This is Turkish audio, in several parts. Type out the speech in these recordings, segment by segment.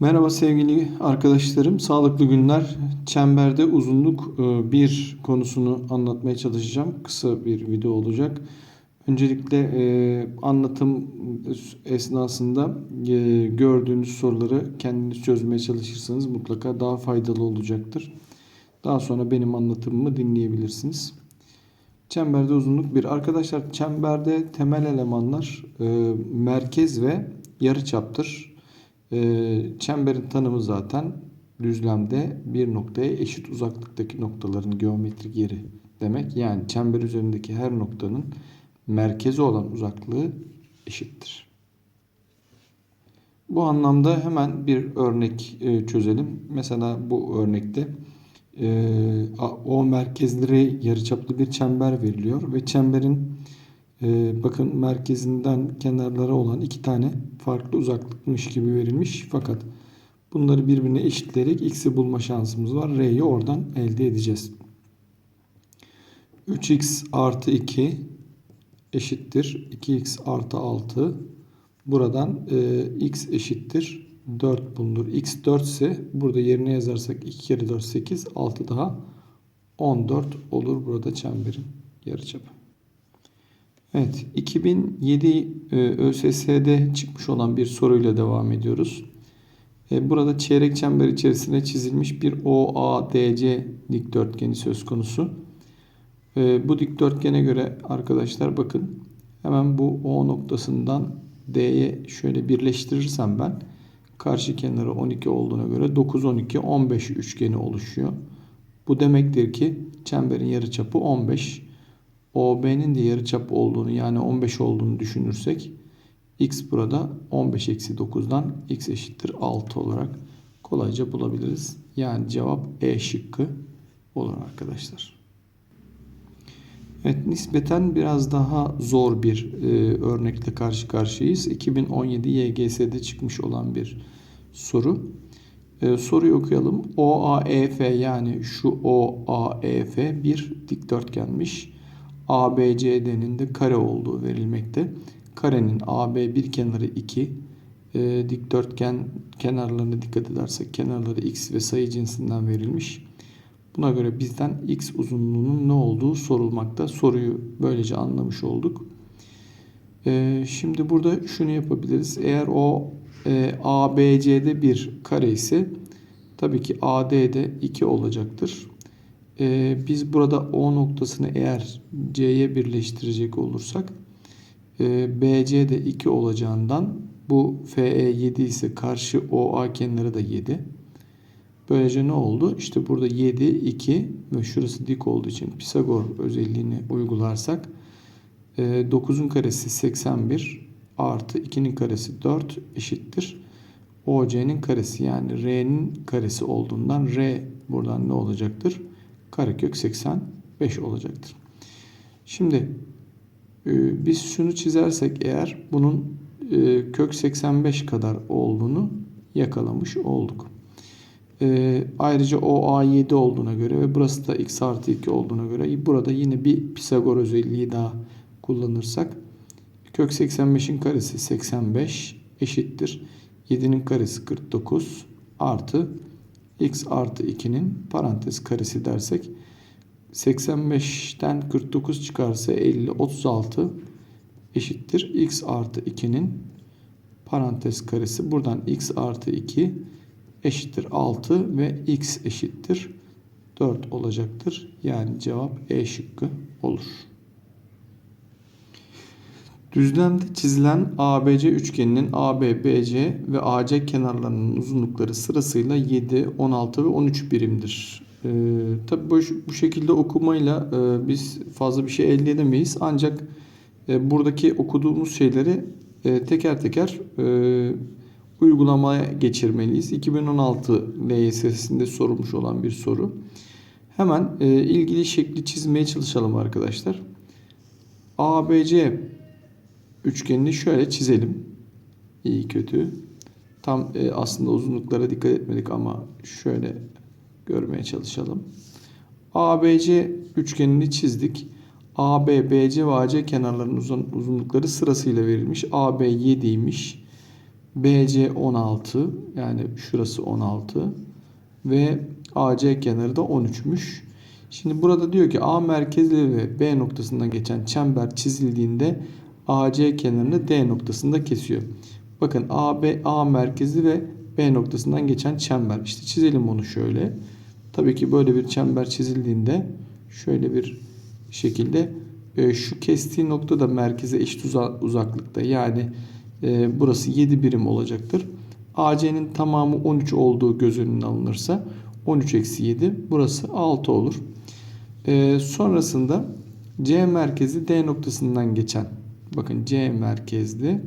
Merhaba sevgili arkadaşlarım. Sağlıklı günler. Çemberde uzunluk e, bir konusunu anlatmaya çalışacağım. Kısa bir video olacak. Öncelikle e, anlatım esnasında e, gördüğünüz soruları kendiniz çözmeye çalışırsanız mutlaka daha faydalı olacaktır. Daha sonra benim anlatımımı dinleyebilirsiniz. Çemberde uzunluk bir. Arkadaşlar çemberde temel elemanlar merkez ve yarıçaptır. Ee, çemberin tanımı zaten düzlemde bir noktaya eşit uzaklıktaki noktaların geometrik yeri demek. Yani çember üzerindeki her noktanın merkezi olan uzaklığı eşittir. Bu anlamda hemen bir örnek e, çözelim. Mesela bu örnekte e, o merkezlere yarıçaplı bir çember veriliyor ve çemberin e, bakın merkezinden kenarlara olan iki tane farklı uzaklıkmış gibi verilmiş. Fakat bunları birbirine eşitleyerek x'i bulma şansımız var. R'yi oradan elde edeceğiz. 3x artı 2 eşittir. 2x artı 6. Buradan e, x eşittir. 4 bulunur. x 4 ise burada yerine yazarsak 2 kere 4 8 6 daha 14 olur burada çemberin yarıçapı. Evet, 2007 e, ÖSS'de çıkmış olan bir soruyla devam ediyoruz. E, burada çeyrek çember içerisine çizilmiş bir OADC dikdörtgeni söz konusu. E, bu dikdörtgene göre arkadaşlar bakın hemen bu O noktasından D'ye şöyle birleştirirsem ben karşı kenarı 12 olduğuna göre 9 12 15 üçgeni oluşuyor. Bu demektir ki çemberin yarıçapı 15. OB'nin de yarıçap olduğunu yani 15 olduğunu düşünürsek x burada 15 eksi 9'dan x eşittir 6 olarak kolayca bulabiliriz. Yani cevap E şıkkı olur arkadaşlar. Evet nispeten biraz daha zor bir e, örnekle karşı karşıyayız. 2017 YGS'de çıkmış olan bir soru. E, soruyu okuyalım. OAEF yani şu OAEF bir dikdörtgenmiş. ABCD'nin de kare olduğu verilmekte. Karenin AB bir kenarı 2, e, dikdörtgen kenarlarına dikkat edersek kenarları x ve sayı cinsinden verilmiş. Buna göre bizden x uzunluğunun ne olduğu sorulmakta. Soruyu böylece anlamış olduk. E, şimdi burada şunu yapabiliriz. Eğer o e, ABC'de bir kare ise tabii ki AD'de 2 olacaktır. Ee, biz burada O noktasını eğer C'ye birleştirecek olursak e, BC de 2 olacağından bu FE 7 ise karşı OA kenarı da 7. Böylece ne oldu? İşte burada 7, 2 ve şurası dik olduğu için Pisagor özelliğini uygularsak 9'un e, karesi 81 artı 2'nin karesi 4 eşittir. OC'nin karesi yani R'nin karesi olduğundan R buradan ne olacaktır? Karekök 85 olacaktır. Şimdi e, biz şunu çizersek eğer bunun e, kök 85 kadar olduğunu yakalamış olduk. E, ayrıca o A7 olduğuna göre ve burası da x artı 2 olduğuna göre burada yine bir Pisagor özelliği daha kullanırsak kök 85'in karesi 85 eşittir. 7'nin karesi 49 artı x artı 2'nin parantez karesi dersek 85'ten 49 çıkarsa 50 36 eşittir x artı 2'nin parantez karesi buradan x artı 2 eşittir 6 ve x eşittir 4 olacaktır. Yani cevap E şıkkı olur. Düzlemde çizilen ABC üçgeninin AB, BC ve AC kenarlarının uzunlukları sırasıyla 7, 16 ve 13 birimdir. Ee, tabii bu, bu şekilde okumayla e, biz fazla bir şey elde edemeyiz. Ancak e, buradaki okuduğumuz şeyleri e, teker teker e, uygulamaya geçirmeliyiz. 2016 LYS'sinde sorulmuş olan bir soru. Hemen e, ilgili şekli çizmeye çalışalım arkadaşlar. ABC üçgenini şöyle çizelim. İyi kötü. Tam e, aslında uzunluklara dikkat etmedik ama şöyle görmeye çalışalım. ABC üçgenini çizdik. AB, BC ve AC kenarlarının uzun, uzunlukları sırasıyla verilmiş. AB 7'ymiş. BC 16 yani şurası 16 ve AC kenarı da 13'müş. Şimdi burada diyor ki A merkezli ve B noktasından geçen çember çizildiğinde AC kenarını D noktasında kesiyor. Bakın AB A merkezi ve B noktasından geçen çember. İşte çizelim onu şöyle. Tabii ki böyle bir çember çizildiğinde şöyle bir şekilde e, şu kestiği nokta da merkeze eşit uza- uzaklıkta. Yani e, burası 7 birim olacaktır. AC'nin tamamı 13 olduğu göz önüne alınırsa 13 eksi 7 burası 6 olur. E, sonrasında C merkezi D noktasından geçen bakın C merkezli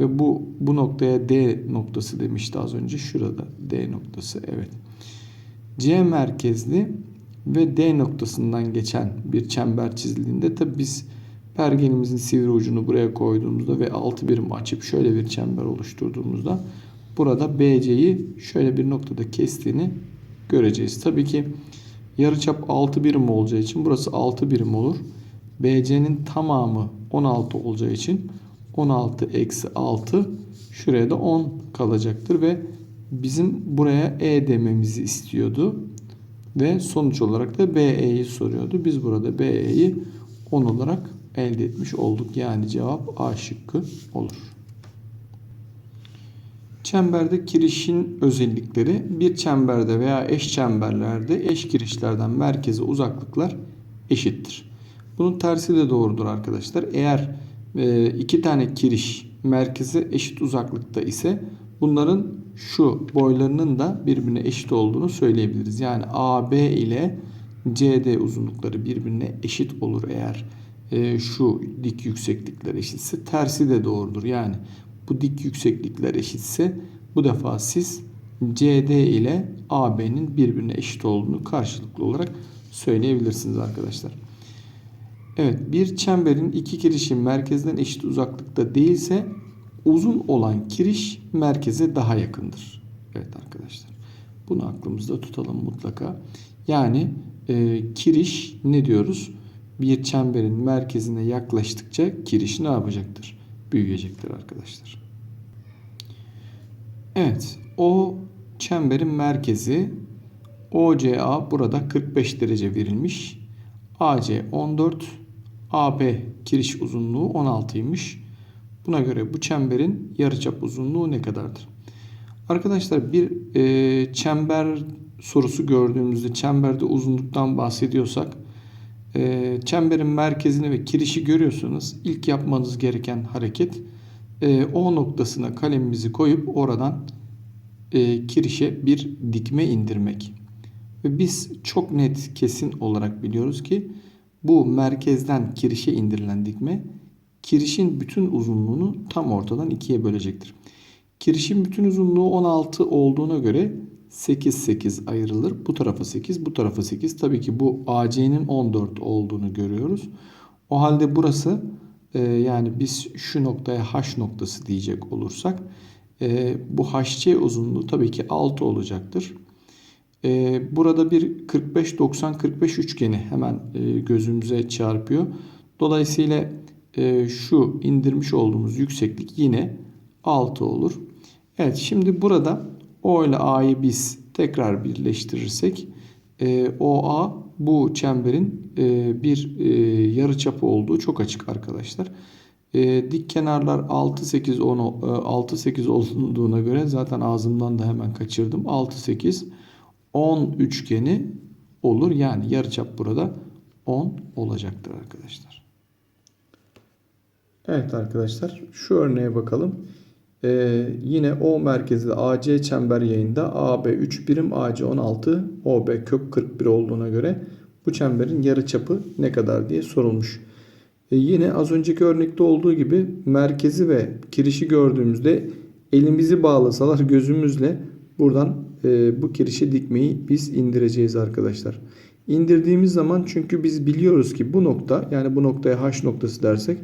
ve bu bu noktaya D noktası demişti az önce şurada D noktası evet. C merkezli ve D noktasından geçen bir çember çizildiğinde tabi biz pergenimizin sivri ucunu buraya koyduğumuzda ve 6 birim açıp şöyle bir çember oluşturduğumuzda burada BC'yi şöyle bir noktada kestiğini göreceğiz. Tabii ki yarıçap 6 birim olacağı için burası 6 birim olur. BC'nin tamamı 16 olacağı için 16 eksi 6 şuraya da 10 kalacaktır ve bizim buraya E dememizi istiyordu. Ve sonuç olarak da BE'yi soruyordu. Biz burada BE'yi 10 olarak elde etmiş olduk. Yani cevap A şıkkı olur. Çemberde kirişin özellikleri bir çemberde veya eş çemberlerde eş kirişlerden merkeze uzaklıklar eşittir. Bunun tersi de doğrudur arkadaşlar. Eğer e, iki tane kiriş merkeze eşit uzaklıkta ise bunların şu boylarının da birbirine eşit olduğunu söyleyebiliriz. Yani AB ile CD uzunlukları birbirine eşit olur eğer e, şu dik yükseklikler eşitse. Tersi de doğrudur. Yani bu dik yükseklikler eşitse bu defa siz CD ile AB'nin birbirine eşit olduğunu karşılıklı olarak söyleyebilirsiniz arkadaşlar. Evet bir çemberin iki kirişi merkezden eşit uzaklıkta değilse uzun olan kiriş merkeze daha yakındır. Evet arkadaşlar. Bunu aklımızda tutalım mutlaka. Yani e, kiriş ne diyoruz? Bir çemberin merkezine yaklaştıkça kiriş ne yapacaktır? Büyüyecektir arkadaşlar. Evet. O çemberin merkezi OCA burada 45 derece verilmiş. AC 14, AB kiriş uzunluğu 16'ymış. Buna göre bu çemberin yarıçap uzunluğu ne kadardır? Arkadaşlar bir e, çember sorusu gördüğümüzde çemberde uzunluktan bahsediyorsak e, çemberin merkezini ve kirişi görüyorsunuz. İlk yapmanız gereken hareket e, O noktasına kalemimizi koyup oradan e, kirişe bir dikme indirmek. Ve biz çok net kesin olarak biliyoruz ki bu merkezden kirişe indirilen dikme kirişin bütün uzunluğunu tam ortadan ikiye bölecektir. Kirişin bütün uzunluğu 16 olduğuna göre 8 8 ayrılır. Bu tarafa 8, bu tarafa 8. Tabii ki bu AC'nin 14 olduğunu görüyoruz. O halde burası e, yani biz şu noktaya H noktası diyecek olursak e, bu HC uzunluğu tabii ki 6 olacaktır. E, burada bir 45 90 45 üçgeni hemen e, gözümüze çarpıyor. Dolayısıyla e, şu indirmiş olduğumuz yükseklik yine 6 olur. Evet şimdi burada O ile A'yı biz tekrar birleştirirsek e, OA bu çemberin bir yarıçapı olduğu çok açık arkadaşlar. Dik kenarlar 6 8 10 e, 6 8 olduğuna göre zaten ağzımdan da hemen kaçırdım. 6 8 10 üçgeni olur. Yani yarıçap burada 10 olacaktır arkadaşlar. Evet arkadaşlar şu örneğe bakalım. Ee, yine O merkezli AC çember yayında AB 3 birim AC 16 OB kök 41 olduğuna göre bu çemberin yarıçapı ne kadar diye sorulmuş. Ee, yine az önceki örnekte olduğu gibi merkezi ve kirişi gördüğümüzde elimizi bağlasalar gözümüzle buradan e, bu kirişi dikmeyi biz indireceğiz arkadaşlar. İndirdiğimiz zaman çünkü biz biliyoruz ki bu nokta yani bu noktaya H noktası dersek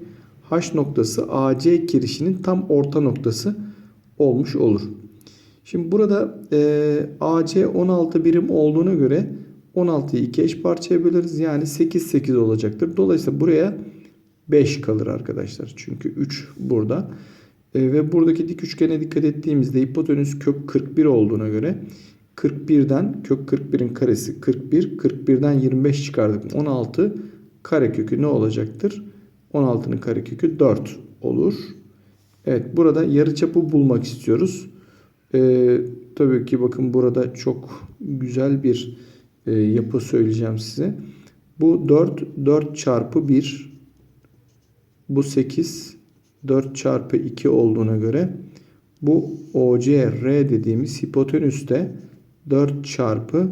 H noktası AC kirişinin tam orta noktası olmuş olur. Şimdi burada e, AC 16 birim olduğuna göre 16'yı 2 eş parçaya böleriz. Yani 8 8 olacaktır. Dolayısıyla buraya 5 kalır arkadaşlar. Çünkü 3 burada. E, ve buradaki dik üçgene dikkat ettiğimizde hipotenüs kök 41 olduğuna göre 41'den kök 41'in karesi 41. 41'den 25 çıkardık. 16 karekökü ne olacaktır? 16'nın karekökü 4 olur. Evet burada yarıçapı bulmak istiyoruz. Ee, tabii ki bakın burada çok güzel bir e, yapı söyleyeceğim size. Bu 4, 4 çarpı 1. Bu 8, 4 çarpı 2 olduğuna göre bu OCR dediğimiz hipotenüste 4 çarpı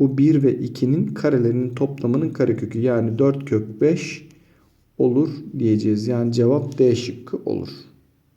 bu 1 ve 2'nin karelerinin toplamının karekökü yani 4 kök 5 olur diyeceğiz. Yani cevap D şıkkı olur.